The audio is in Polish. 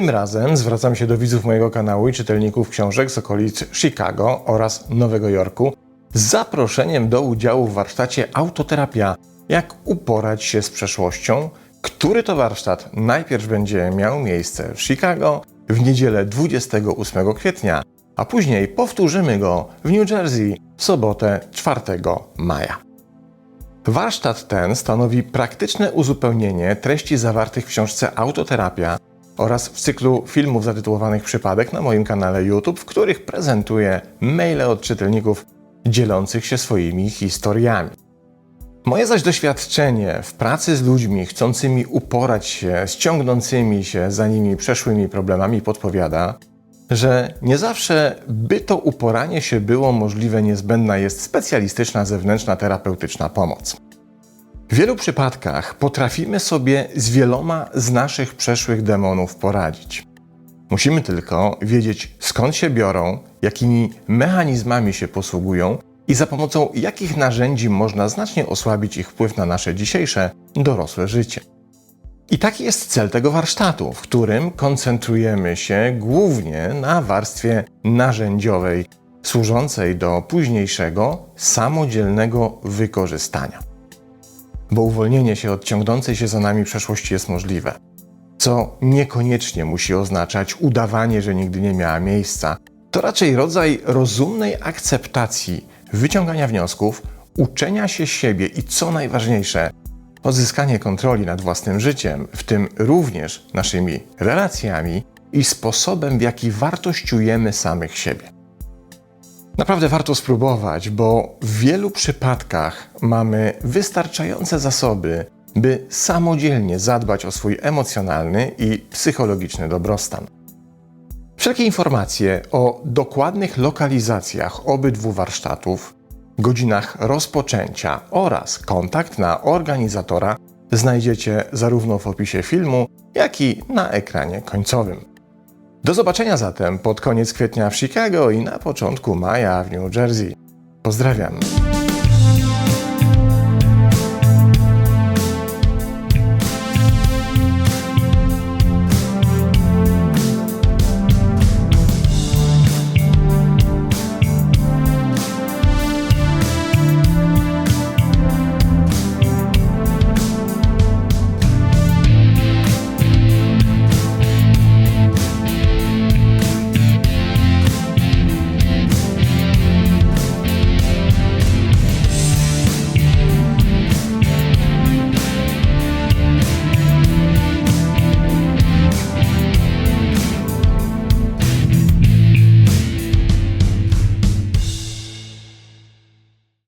Tym razem zwracam się do widzów mojego kanału i czytelników książek z okolic Chicago oraz Nowego Jorku z zaproszeniem do udziału w warsztacie Autoterapia Jak uporać się z przeszłością, który to warsztat najpierw będzie miał miejsce w Chicago w niedzielę 28 kwietnia, a później powtórzymy go w New Jersey w sobotę 4 maja. Warsztat ten stanowi praktyczne uzupełnienie treści zawartych w książce Autoterapia oraz w cyklu filmów zatytułowanych Przypadek na moim kanale YouTube, w których prezentuję maile od czytelników dzielących się swoimi historiami. Moje zaś doświadczenie w pracy z ludźmi chcącymi uporać się z ciągnącymi się za nimi przeszłymi problemami podpowiada, że nie zawsze, by to uporanie się było możliwe, niezbędna jest specjalistyczna zewnętrzna terapeutyczna pomoc. W wielu przypadkach potrafimy sobie z wieloma z naszych przeszłych demonów poradzić. Musimy tylko wiedzieć skąd się biorą, jakimi mechanizmami się posługują i za pomocą jakich narzędzi można znacznie osłabić ich wpływ na nasze dzisiejsze dorosłe życie. I taki jest cel tego warsztatu, w którym koncentrujemy się głównie na warstwie narzędziowej, służącej do późniejszego, samodzielnego wykorzystania. Bo uwolnienie się od ciągnącej się za nami przeszłości jest możliwe, co niekoniecznie musi oznaczać udawanie, że nigdy nie miała miejsca. To raczej rodzaj rozumnej akceptacji, wyciągania wniosków, uczenia się siebie i co najważniejsze, odzyskanie kontroli nad własnym życiem, w tym również naszymi relacjami i sposobem, w jaki wartościujemy samych siebie. Naprawdę warto spróbować, bo w wielu przypadkach mamy wystarczające zasoby, by samodzielnie zadbać o swój emocjonalny i psychologiczny dobrostan. Wszelkie informacje o dokładnych lokalizacjach obydwu warsztatów, godzinach rozpoczęcia oraz kontakt na organizatora znajdziecie zarówno w opisie filmu, jak i na ekranie końcowym. Do zobaczenia zatem pod koniec kwietnia w Chicago i na początku maja w New Jersey. Pozdrawiam.